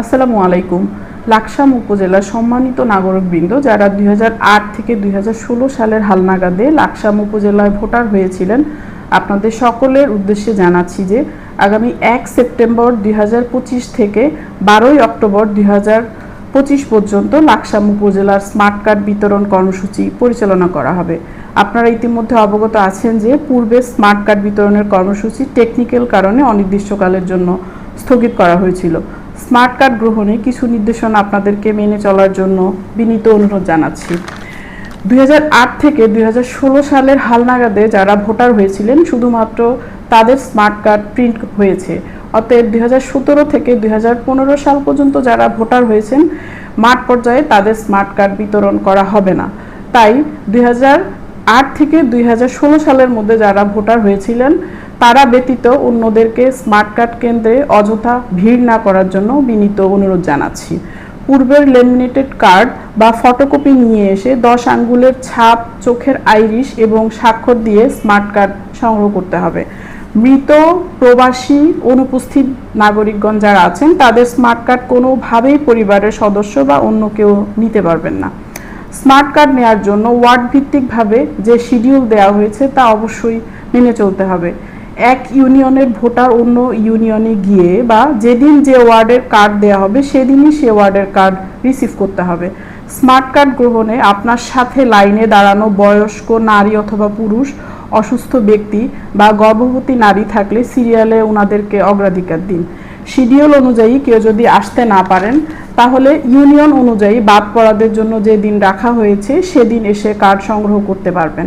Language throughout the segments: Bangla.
আসসালামু আলাইকুম। লাকসাম উপজেলার সম্মানিত নাগরিকবৃন্দ, যারা দুই হাজার আট থেকে দুই হাজার ষোলো সালের হালনাগাদে লাকসাম উপজেলায় ভোটার হয়েছিলেন, আপনাদের সকলের উদ্দেশ্যে জানাচ্ছি যে আগামী এক সেপ্টেম্বর দুই হাজার পঁচিশ থেকে বারোই অক্টোবর দুই পঁচিশ পর্যন্ত লাকসাম উপজেলার স্মার্ট কার্ড বিতরণ কর্মসূচি পরিচালনা করা হবে। আপনারা ইতিমধ্যে অবগত আছেন যে পূর্বে স্মার্ট কার্ড বিতরণের কর্মসূচি টেকনিক্যাল কারণে অনির্দিষ্টকালের জন্য স্থগিত করা হয়েছিল। স্মার্ট কার্ড গ্রহণে কিছু নির্দেশনা আপনাদেরকে মেনে চলার জন্য বিনীত অনুরোধ জানাচ্ছি। দুই হাজার আট থেকে দুই সালের হালনাগাদে যারা ভোটার হয়েছিলেন, শুধুমাত্র তাদের স্মার্ট কার্ড প্রিন্ট হয়েছে। অতএব দুই হাজার সতেরো থেকে দুই হাজার পনেরো সাল পর্যন্ত যারা ভোটার হয়েছেন, মাঠ পর্যায়ে তাদের স্মার্ট কার্ড বিতরণ করা হবে না। তাই দুই আট থেকে দুই হাজার ষোলো সালের মধ্যে যারা ভোটার হয়েছিলেন তারা ব্যতীত অন্যদেরকে স্মার্ট কার্ড কেন্দ্রে অযথা ভিড় না করার জন্য বিনীত অনুরোধ জানাচ্ছি। পূর্বের লেমিনেটেড কার্ড বা ফটোকপি নিয়ে এসে দশ আঙ্গুলের ছাপ, চোখের আইরিশ এবং স্বাক্ষর দিয়ে স্মার্ট কার্ড সংগ্রহ করতে হবে। মৃত প্রবাসী অনুপস্থিত নাগরিকগণ যারা আছেন, তাদের স্মার্ট কার্ড কোনোভাবেই পরিবারের সদস্য বা অন্য কেউ নিতে পারবেন না। স্মার্ট কার্ড নেওয়ার জন্য ওয়ার্ড ভিত্তিকভাবে যে শিডিউল দেওয়া হয়েছে তা অবশ্যই মেনে চলতে হবে। এক ইউনিয়নের ভোটার অন্য ইউনিয়নে গিয়ে বা যেদিন যে ওয়ার্ডের কার্ড দেওয়া হবে, সেদিনই সে ওয়ার্ডের কার্ড রিসিভ করতে হবে। স্মার্ট কার্ড গ্রহণে আপনার সাথে লাইনে দাঁড়ানো বয়স্ক নারী অথবা পুরুষ, অসুস্থ ব্যক্তি বা গর্ভবতী নারী থাকলে সিরিয়ালে ওনাদেরকে অগ্রাধিকার দিন। শিডিউল অনুযায়ী কেউ যদি আসতে না পারেন, তাহলে ইউনিয়ন অনুযায়ী বাদ পড়াদের জন্য যে দিন রাখা হয়েছে, সেদিন এসে কার্ড সংগ্রহ করতে পারবেন।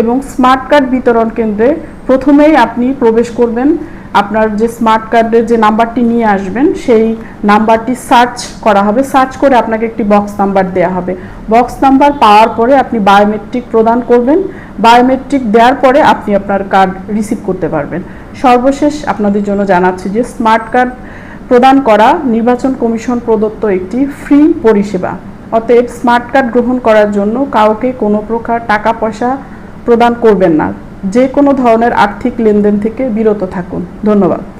এবং স্মার্ট কার্ড বিতরণ কেন্দ্রে প্রথমেই আপনি প্রবেশ করবেন, আপনার যে স্মার্ট কার্ডের যে নাম্বারটি নিয়ে আসবেন, সেই নাম্বারটি সার্চ করা হবে। সার্চ করে আপনাকে একটি বক্স নাম্বার দেওয়া হবে। বক্স নাম্বার পাওয়ার পরে আপনি বায়োমেট্রিক প্রদান করবেন। বায়োমেট্রিক দেওয়ার পরে আপনি আপনার কার্ড রিসিভ করতে পারবেন। সর্বশেষ আপনাদের জন্য জানাচ্ছি যে স্মার্ট কার্ড প্রদান করা নির্বাচন কমিশন প্রদত্ত একটি ফ্রি পরিষেবা। অতএব স্মার্ট কার্ড গ্রহণ করার জন্য কাউকে কোনো প্রকার টাকা পয়সা প্রদান করবেন না। যে কোনো ধরনের আর্থিক লেনদেন থেকে বিরত থাকুন। ধন্যবাদ।